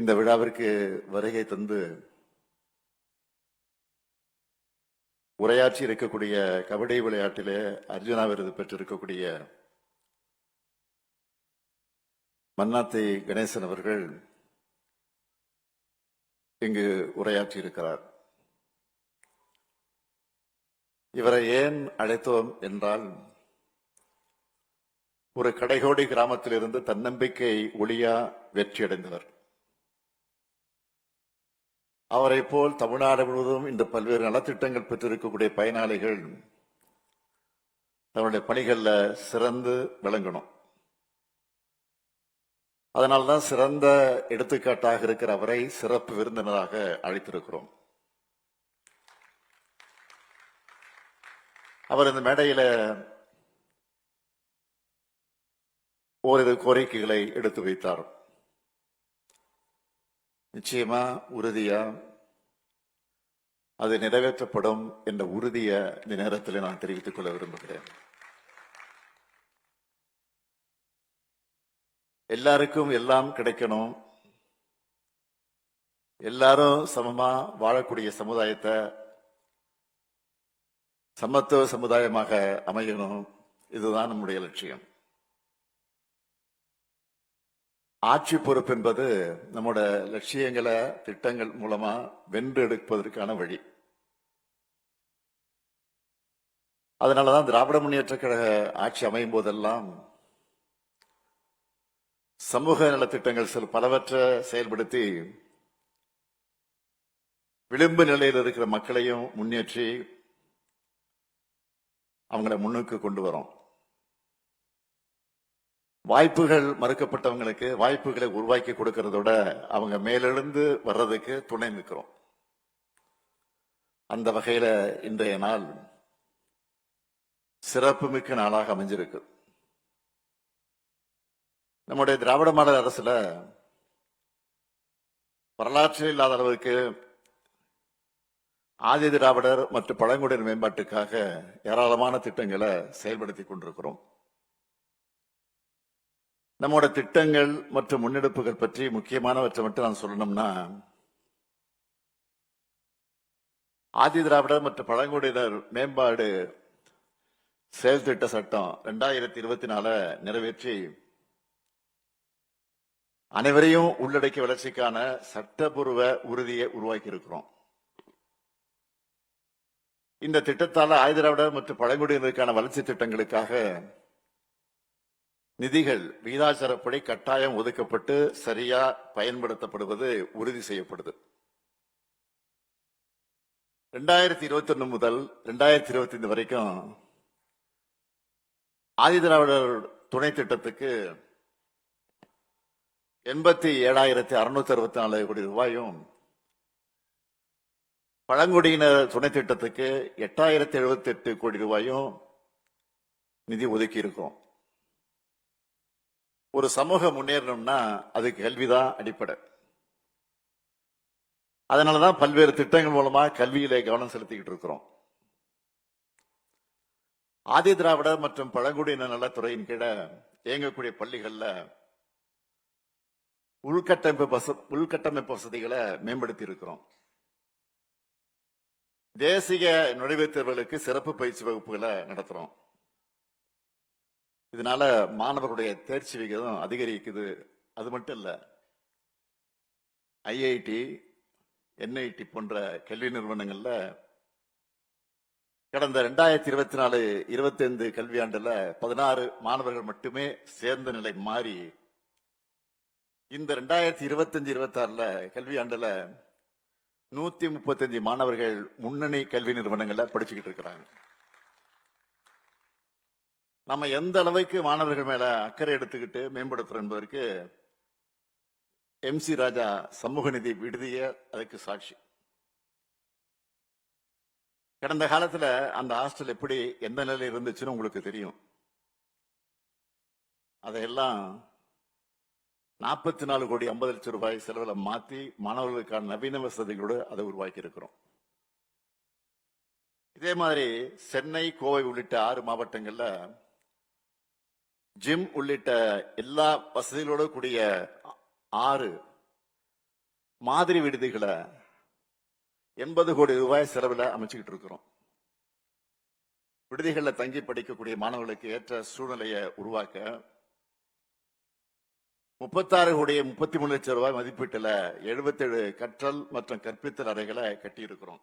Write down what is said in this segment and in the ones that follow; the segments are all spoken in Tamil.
இந்த விழாவிற்கு வருகை தந்து உரையாற்றி இருக்கக்கூடிய கபடி விளையாட்டிலே அர்ஜுனா விருது பெற்றிருக்கக்கூடிய மன்னாத்தை கணேசன் அவர்கள் இங்கு உரையாற்றி இருக்கிறார். இவரை ஏன் அழைத்தோம் என்றால் ஒரு கடைகோடி கிராமத்திலிருந்து தன்னம்பிக்கை ஒளியா வெற்றியடைந்தவர். அவரை போல் தமிழ்நாடு முழுவதும் இந்த பல்வேறு நலத்திட்டங்கள் பெற்றிருக்கக்கூடிய பயனாளிகள் தன்னுடைய பணிகளில் சிறந்து விளங்கணும். அதனால்தான் சிறந்த எடுத்துக்காட்டாக இருக்கிற அவரை சிறப்பு விருந்தினராக அழைத்திருக்கிறோம். அவர் இந்த மேடையில் ஓரிரு கோரிக்கைகளை எடுத்து வைத்தார். நிச்சயமா உறுதியா? அது நிறைவேற்றப்படும் என்ற உறுதிய இந்த நேரத்தில் நான் தெரிவித்துக் கொள்ள விரும்புகிறேன். எல்லாருக்கும் எல்லாம் கிடைக்கணும். எல்லாரும் சமமா வாழக்கூடிய சமுதாயத்தை சமத்துவ சமுதாயமாக அமையணும். இதுதான் நம்முடைய லட்சியம். ஆட்சி பொறுப்பு என்பது நம்மோட லட்சியங்களை திட்டங்கள் மூலமா வென்று எடுப்பதற்கான வழி அதனாலதான் திராவிட முன்னேற்ற கழக ஆட்சி அமையும் போதெல்லாம் சமூக நலத்திட்டங்கள் சில பலவற்றை செயல்படுத்தி விளிம்பு நிலையில் இருக்கிற மக்களையும் முன்னேற்றி அவங்கள முன்னுக்கு கொண்டு வரோம். வாய்ப்புகள் மறுக்கப்பட்டவங்களுக்கு வாய்ப்புகளை உருவாக்கி கொடுக்கறதோட அவங்க மேலெழுந்து வர்றதுக்கு துணை நிற்கிறோம். அந்த வகையில இன்றைய நாள் சிறப்புமிக்க நாளாக அமைஞ்சிருக்கு. நம்முடைய திராவிட மாடல் அரசுல வரலாற்றில் இல்லாத அளவுக்கு ஆதி திராவிடர் மற்றும் பழங்குடியினர் மேம்பாட்டுக்காக ஏராளமான திட்டங்களை செயல்படுத்தி கொண்டிருக்கிறோம். நம்மோட திட்டங்கள் மற்றும் முன்னெடுப்புகள் பற்றி முக்கியமானவற்றை மட்டும் நான் சொல்லணும்னா ஆதி திராவிடர் மற்றும் பழங்குடியினர் மேம்பாடு செயல் திட்ட சட்டம் ரெண்டாயிரத்தி இருபத்தி நாலு நிறைவேற்றி அனைவரையும் உள்ளடக்கிய வளர்ச்சிக்கான சட்டபூர்வ உறுதியை உருவாக்கி இருக்கிறோம் இந்த திட்டத்தால ஆயுதிராவிடர் மற்றும் பழங்குடியினருக்கான வளர்ச்சி திட்டங்களுக்காக நிதிகள் விகிதாச்சாரப்படி கட்டாயம் ஒதுக்கப்பட்டு சரியா பயன்படுத்தப்படுவது உறுதி செய்யப்படுது. ரெண்டாயிரத்தி இருபத்தி ஒன்னு முதல் ரெண்டாயிரத்தி இருபத்தி ஐந்து வரைக்கும் ஆதிதிராவிடர் துணை திட்டத்துக்கு எண்பத்தி ஏழாயிரத்தி அறுநூத்தி அறுபத்தி நாலு கோடி ரூபாயும் பழங்குடியினர் துணை திட்டத்துக்கு எட்டாயிரத்தி எழுபத்தி எட்டு கோடி ரூபாயும் நிதி ஒதுக்கி இருக்கோம். ஒரு சமூகம் முன்னேறணும்னா அதுக்கு கல்விதான் அடிப்படை. அதனாலதான் பல்வேறு திட்டங்கள் மூலமா கல்வியில கவனம் செலுத்திக்கிட்டு இருக்கிறோம். ஆதி திராவிடர் மற்றும் பழங்குடியின நலத்துறையின் கீழே இயங்கக்கூடிய பள்ளிகள்ல உள்கட்டமைப்பு வச- உள்கட்டமைப்பு வசதிகளை மேம்படுத்தி இருக்கிறோம். தேசிய நுழைவுத் தேர்வுகளுக்கு சிறப்பு பயிற்சி வகுப்புகளை நடத்துறோம். இதனால மாணவர்களுடைய தேர்ச்சி விகிதம் அதிகரிக்குது. அது மட்டும் இல்ல ஐஐடி என்ஐடி போன்ற கல்வி நிறுவனங்கள்ல கடந்த ரெண்டாயிரத்தி இருபத்தி நாலு இருபத்தி ஐந்து கல்வியாண்டுல பதினாறு மாணவர்கள் மட்டுமே சேர்ந்த நிலை மாறி இந்த ரெண்டாயிரத்தி இருபத்தஞ்சு இருபத்தாறுல கல்வியாண்டுல நூத்தி முப்பத்தஞ்சு மாணவர்கள் முன்னணி கல்வி நிறுவனங்கள்ல படிச்சுக்கிட்டு இருக்கிறாங்க. நம்ம எந்த அளவுக்கு மாணவர்கள் மேல அக்கறை எடுத்துக்கிட்டு மேம்படுத்துறோம் என்பதற்கு எம் சி ராஜா சமூக நிதி விடுதிய அதுக்கு சாட்சி. கடந்த காலத்துல அந்த ஹாஸ்டல் எப்படி எந்த நிலையில் இருந்துச்சுன்னு உங்களுக்கு தெரியும். அதையெல்லாம் நாற்பத்தி நாலு கோடி ஐம்பது லட்சம் ரூபாய் செலவில் மாற்றி மாணவர்களுக்கான நவீன வசதிகளோடு அதை உருவாக்கி இருக்கிறோம். இதே மாதிரி சென்னை கோவை உள்ளிட்ட ஆறு மாவட்டங்களில் ஜிம் உள்ளிட்ட எல்லா வசதிகளோட கூடிய ஆறு மாதிரி விடுதிகளை எண்பது கோடி ரூபாய் செலவில் அமைச்சுக்கிட்டு இருக்கிறோம். விடுதிகளில் தங்கி படிக்கக்கூடிய மாணவர்களுக்கு ஏற்ற சூழ்நிலையை உருவாக்க முப்பத்தாறு கோடியே முப்பத்தி மூணு லட்சம் ரூபாய் மதிப்பீட்டில் எழுபத்தேழு கற்றல் மற்றும் கற்பித்தல் அறைகளை கட்டியிருக்கிறோம்.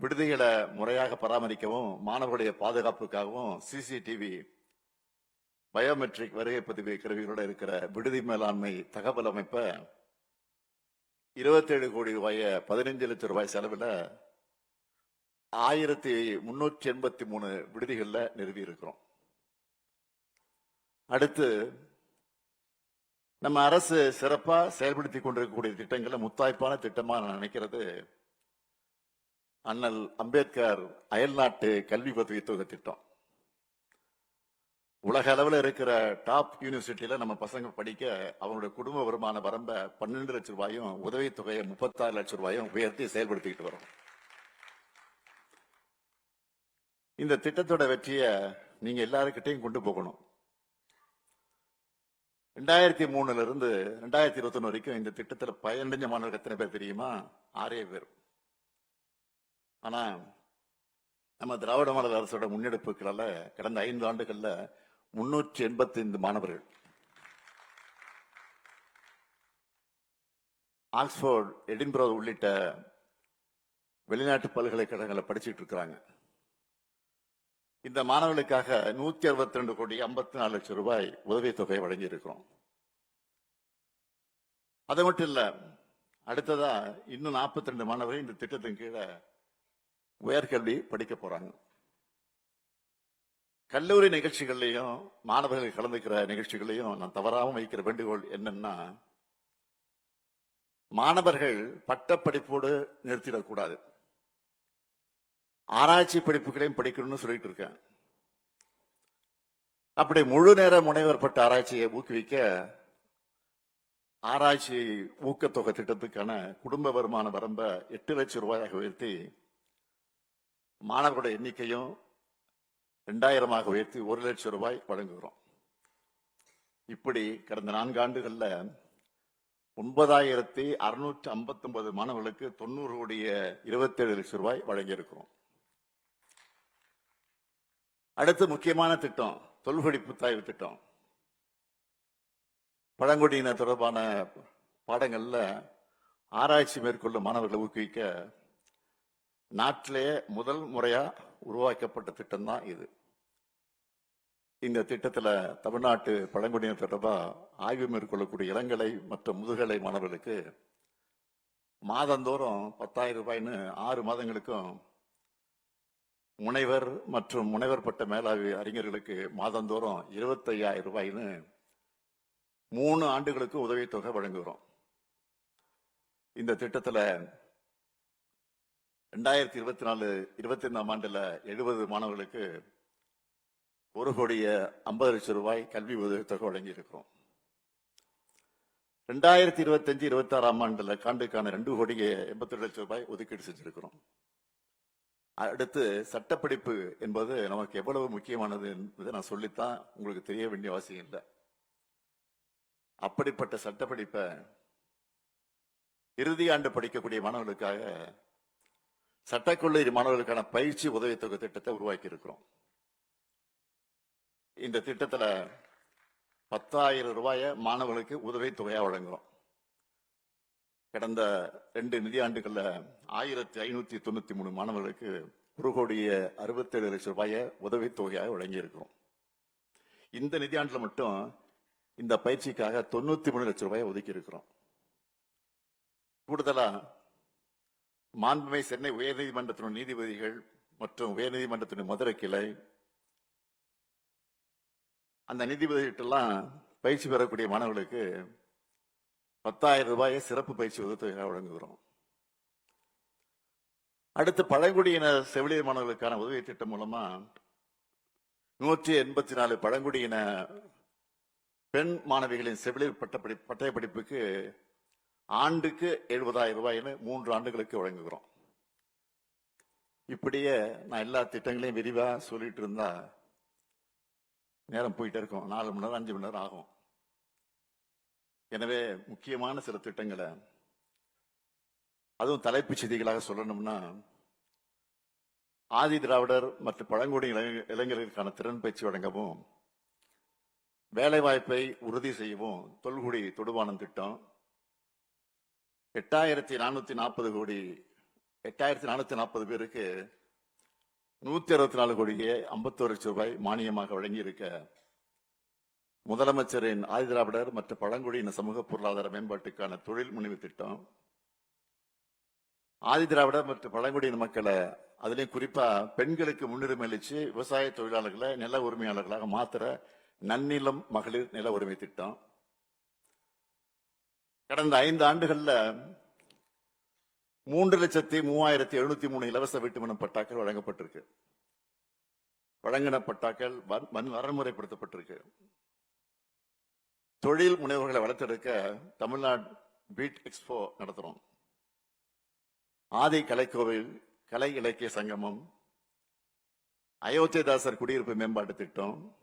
விடுதிகளை முறையாக பராமரிக்கவும் மாணவர்களுடைய பாதுகாப்புக்காகவும் சிசிடிவி பயோமெட்ரிக் வருகை பதிவு கருவிகளோட இருக்கிற விடுதி மேலாண்மை தகவல் அமைப்பை இருபத்தேழு கோடி ரூபாய பதினைஞ்சு லட்சம் ரூபாய் செலவில் ஆயிரத்தி முன்னூற்றி எண்பத்தி மூணு விடுதிகளில் நிறுவி இருக்கிறோம். அடுத்து நம்ம அரசு சிறப்பாக செயல்படுத்தி கொண்டிருக்கக்கூடிய திட்டங்களை முத்தாய்ப்பான திட்டமாக நான் நினைக்கிறது அண்ணல் அம்பேத்கர் அயல்நாட்டு கல்வி பதவி தொகை திட்டம். உலக அளவில் இருக்கிற டாப் யூனிவர்சிட்டியில நம்ம பசங்க படிக்க அவங்களுடைய குடும்ப வருமான வரம்ப பன்னெண்டு லட்சம் ரூபாயும் உதவித்தொகையை முப்பத்தாறு லட்சம் ரூபாயும் உயர்த்தி செயல்படுத்திக்கிட்டு வரோம். இந்த திட்டத்தோட வெற்றியை நீங்க எல்லாருக்கிட்டையும் கொண்டு போகணும். ரெண்டாயிரத்தி மூணுல இருந்து ரெண்டாயிரத்தி இருபத்தி ஒண்ணு வரைக்கும் இந்த திட்டத்தில் பயனடைஞ்ச மாணவர்கள் எத்தனை பேர் தெரியுமா? ஆறே பேர். ஆனா நம்ம திராவிட மாடல் அரசோட முன்னெடுப்புகளால கடந்த ஐந்து ஆண்டுகள்ல முன்னூற்றி எண்பத்தி ஐந்து மாணவர்கள். ஆக்ஸ்போர்ட் எடின்பரோ உள்ளிட்ட வெளிநாட்டு பல்கலைக்கழகங்களை படிச்சுட்டு இருக்கிறாங்க. இந்த மாணவர்களுக்காக நூத்தி அறுபத்தி ரெண்டு கோடி ஐம்பத்தி நாலு லட்சம் ரூபாய் உதவித் தொகையை இருக்கிறோம் அது மட்டும் இல்லை அடுத்ததா இன்னும் 42 ரெண்டு மாணவர்கள் இந்த திட்டத்தின் கீழே உயர்கல்வி படிக்க போறாங்க. கல்லூரி நிகழ்ச்சிகள்லையும் மாணவர்கள் கலந்துக்கிற நிகழ்ச்சிகளையும் நான் தவறாமல் வைக்கிற வேண்டுகோள் என்னன்னா மாணவர்கள் பட்டப்படிப்போடு நிறுத்திடக்கூடாது ஆராய்ச்சி படிப்புகளையும் படிக்கணும்னு சொல்லிட்டு இருக்கேன். அப்படி முழு நேர முனைவர் பட்ட ஆராய்ச்சியை ஊக்குவிக்க ஆராய்ச்சி ஊக்கத்தொகை திட்டத்துக்கான குடும்ப வருமான வரம்ப எட்டு லட்சம் ரூபாயாக உயர்த்தி மாணவர்களுடைய எண்ணிக்கையும் ரெண்டாயிரமாக உயர்த்தி ஒரு லட்சம் ரூபாய் வழங்குகிறோம். இப்படி கடந்த நான்கு ஆண்டுகள்ல ஒன்பதாயிரத்தி அறுநூற்றி ஐம்பத்தி ஒன்பது மாணவர்களுக்கு தொண்ணூறு கோடிய இருபத்தேழு லட்சம் ரூபாய் வழங்கியிருக்கிறோம். அடுத்து முக்கியமான திட்டம் தொல்குடி புத்தாய்வு திட்டம். பழங்குடியினர் தொடர்பான பாடங்களில் ஆராய்ச்சி மேற்கொள்ளும் மாணவர்களை ஊக்குவிக்க நாட்டிலேயே முதல் முறையா உருவாக்கப்பட்ட திட்டம் தான் இது. இந்த திட்டத்தில் தமிழ்நாட்டு பழங்குடியினர் தொடர்பாக ஆய்வு மேற்கொள்ளக்கூடிய இளங்கலை மற்றும் முதுகலை மாணவர்களுக்கு மாதந்தோறும் பத்தாயிரம் ரூபாய்னு ஆறு மாதங்களுக்கும் முனைவர் மற்றும் முனைவர் பட்ட மேலாய்வு அறிஞர்களுக்கு மாதந்தோறும் இருபத்தையாயிரம் ரூபாய்னு மூணு ஆண்டுகளுக்கு உதவித்தொகை வழங்குகிறோம். இந்த திட்டத்தில் ரெண்டாயிரத்தி இருபத்தி நாலு இருபத்தி ஐந்தாம் ஆண்டுல எழுபது மாணவர்களுக்கு ஒரு கோடிய ஐம்பது லட்சம் ரூபாய் கல்வி உதவித்தொகை வழங்கியிருக்கிறோம். ரெண்டாயிரத்தி இருபத்தஞ்சு இருபத்தி ஆறாம் ஆண்டுல காண்டுக்கான ரெண்டு கோடிய எண்பத்தி லட்சம் ரூபாய் ஒதுக்கீடு செஞ்சிருக்கிறோம். அடுத்து சட்டப்படிப்பு என்பது நமக்கு எவ்வளவு முக்கியமானது என்பதை நான் சொல்லித்தான் உங்களுக்கு தெரிய வேண்டிய அவசியம் இல்லை. அப்படிப்பட்ட சட்டப்படிப்பை இறுதி ஆண்டு படிக்கக்கூடிய மாணவர்களுக்காக சட்டக்கல்லூரி மாணவர்களுக்கான பயிற்சி உதவித்தொகை திட்டத்தை உருவாக்கி இருக்கிறோம் இந்த திட்டத்தில் பத்தாயிரம் ரூபாயை மாணவர்களுக்கு உதவித்தொகையாக வழங்குறோம். கடந்த ரெண்டு நிதியாண்டுகளில் ஆயிரத்தி ஐநூத்தி தொண்ணூத்தி மூணு மாணவர்களுக்கு ஒரு கோடிய அறுபத்தேழு லட்சம் ரூபாய உதவித்தொகையாக வழங்கியிருக்கிறோம். இந்த நிதியாண்டில் மட்டும் இந்த பயிற்சிக்காக தொண்ணூத்தி மூணு லட்சம் ரூபாயை ஒதுக்கி இருக்கிறோம் கூடுதலாக மாண்புமை சென்னை உயர்நீதிமன்றத்தின் நீதிபதிகள் மற்றும் உயர்நீதிமன்றத்தின் மதுரை கிளை அந்த நீதிபதிகிட்டெல்லாம் பயிற்சி பெறக்கூடிய மாணவர்களுக்கு பத்தாயிரம் ரூபாயை சிறப்பு பயிற்சி உதவித்தொகையாக வழங்குகிறோம். அடுத்து பழங்குடியின செவிலியர் மாணவர்களுக்கான உதவி திட்டம் மூலமா நூற்றி எண்பத்தி நாலு பழங்குடியின பெண் மாணவிகளின் செவிலியர் பட்டப்படி பட்டய படிப்புக்கு ஆண்டுக்கு எழுபதாயிரம் ரூபாய்னு மூன்று ஆண்டுகளுக்கு வழங்குகிறோம். இப்படியே நான் எல்லா திட்டங்களையும் விரிவாக சொல்லிட்டு இருந்தா நேரம் போயிட்டே இருக்கும். நாலு மணி நேரம் அஞ்சு மணி நேரம் ஆகும். எனவே முக்கியமான சில திட்டங்களை அதுவும் தலைப்புச் செய்திகளாக சொல்லணும்னா ஆதி திராவிடர் மற்றும் பழங்குடி இளைஞர்களுக்கான திறன் பயிற்சி வழங்கவும் வேலைவாய்ப்பை உறுதி செய்யவும் தொல்குடி தொடுவானம் திட்டம் எட்டாயிரத்தி நானூத்தி நாற்பது கோடி எட்டாயிரத்தி நானூத்தி நாற்பது பேருக்கு நூத்தி அறுபத்தி நாலு கோடியே ஐம்பத்தோரு லட்சம் ரூபாய் மானியமாக வழங்கியிருக்க முதலமைச்சரின் ஆதிதிராவிடர் மற்றும் பழங்குடியின சமூக பொருளாதார மேம்பாட்டுக்கான தொழில் முனைவு திட்டம். ஆதிதிராவிடர் மற்றும் பழங்குடியின மக்களை அதுலேயும் குறிப்பா பெண்களுக்கு முன்னுரிமை அளித்து விவசாய தொழிலாளர்களை நில உரிமையாளர்களாக மாத்திர நன்னிலம் மகளிர் நில உரிமை திட்டம். கடந்த ஐந்து ஆண்டுகள்ல மூன்று லட்சத்தி மூவாயிரத்தி எழுநூத்தி மூணு இலவச வீட்டுமனம் பட்டாக்கள் வழங்கப்பட்டிருக்கு. வழங்கின பட்டாக்கள் வன்- வன் வரன்முறைப்படுத்தப்பட்டிருக்கு தொழில் முனைவர்களை வளர்த்தெடுக்க தமிழ்நாடு பீட் எக்ஸ்போ நடத்துறோம். ஆதி கலைக்கோவில் கலை இலக்கிய சங்கமம் அயோத்தியதாசர் குடியிருப்பு மேம்பாட்டு திட்டம்.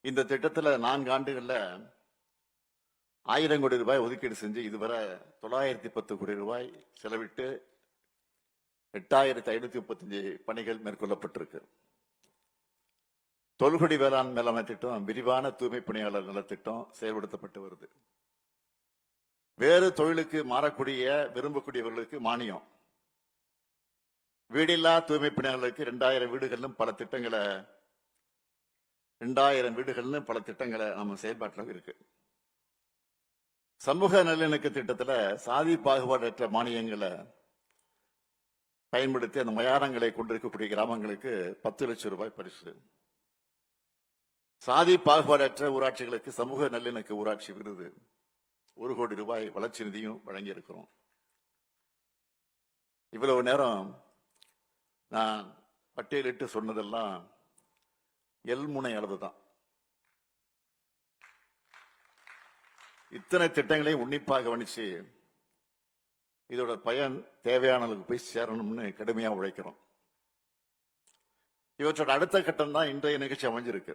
இந்த திட்டத்தில் நான்கு ஆண்டுகளில் ஆயிரம் கோடி ரூபாய் ஒதுக்கீடு செஞ்சு இதுவரை தொள்ளாயிரத்தி பத்து கோடி ரூபாய் செலவிட்டு எட்டாயிரத்தி ஐநூத்தி முப்பத்தஞ்சு பணிகள் மேற்கொள்ளப்பட்டிருக்கு. தொல்குடி வேளாண் மேலாண்மை திட்டம் விரிவான தூய்மை பணியாளர் நலத்திட்டம் செயல்படுத்தப்பட்டு வருது. வேறு தொழிலுக்கு மாறக்கூடிய விரும்பக்கூடியவர்களுக்கு மானியம். வீடில்லா தூய்மை பணியாளர்களுக்கு இரண்டாயிரம் வீடுகளிலும் பல திட்டங்களை இரண்டாயிரம் வீடுகள்னு பல திட்டங்களை நம்ம செயல்பாட்டில் இருக்கு. சமூக நல்லிணக்க திட்டத்தில் சாதி பாகுபாடற்ற மானியங்களை பயன்படுத்தி அந்த மயானங்களை கொண்டிருக்கக்கூடிய கிராமங்களுக்கு பத்து லட்சம் ரூபாய் பரிசு. சாதி பாகுபாடற்ற ஊராட்சிகளுக்கு சமூக நல்லிணக்க ஊராட்சி விருது. ஒரு கோடி ரூபாய் வளர்ச்சி நிதியும் வழங்கியிருக்கிறோம். இவ்வளவு நேரம் நான் பட்டியலிட்டு சொன்னதெல்லாம் எல்முனை அளவு தான் இத்தனை திட்டங்களையும் உன்னிப்பாக கவனிச்சு இதோட பயன் தேவையானவர்களுக்கு போய் சேரணும்னு கடுமையா உழைக்கிறோம். இவற்றோட அடுத்த கட்டம் தான் இன்றைய நிகழ்ச்சி அமைஞ்சிருக்கு.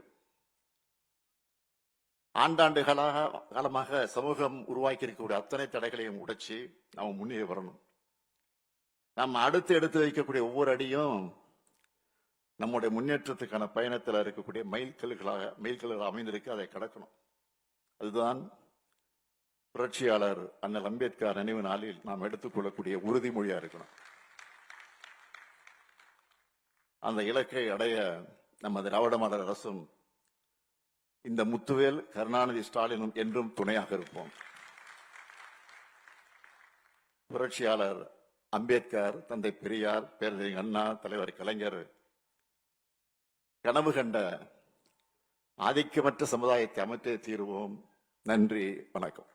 ஆண்டாண்டுகளாக காலமாக சமூகம் உருவாக்கி இருக்கக்கூடிய அத்தனை தடைகளையும் உடைச்சு நாம் முன்னேறி வரணும். நம்ம அடுத்து எடுத்து வைக்கக்கூடிய ஒவ்வொரு அடியும் நம்முடைய முன்னேற்றத்துக்கான பயணத்தில் இருக்கக்கூடிய மைல்கல்களாக மைல்கல்கள் அமைந்திருக்கு அதை கடக்கணும். அதுதான் புரட்சியாளர் அண்ணல் அம்பேத்கர் நினைவு நாளில் நாம் எடுத்துக்கொள்ளக்கூடிய உறுதிமொழியா இருக்கணும். அந்த இலக்கை அடைய நமது திராவிட மாடல் அரசும் இந்த முத்துவேல் கருணாநிதி ஸ்டாலினும் என்றும் துணையாக இருப்போம். புரட்சியாளர் அம்பேத்கர் தந்தை பெரியார் பேரறிஞர் அண்ணா தலைவர் கலைஞர் கனவு கண்ட ஆதிக்கமற்ற சமுதாயத்தை அமைத்தே தீருவோம். நன்றி வணக்கம்.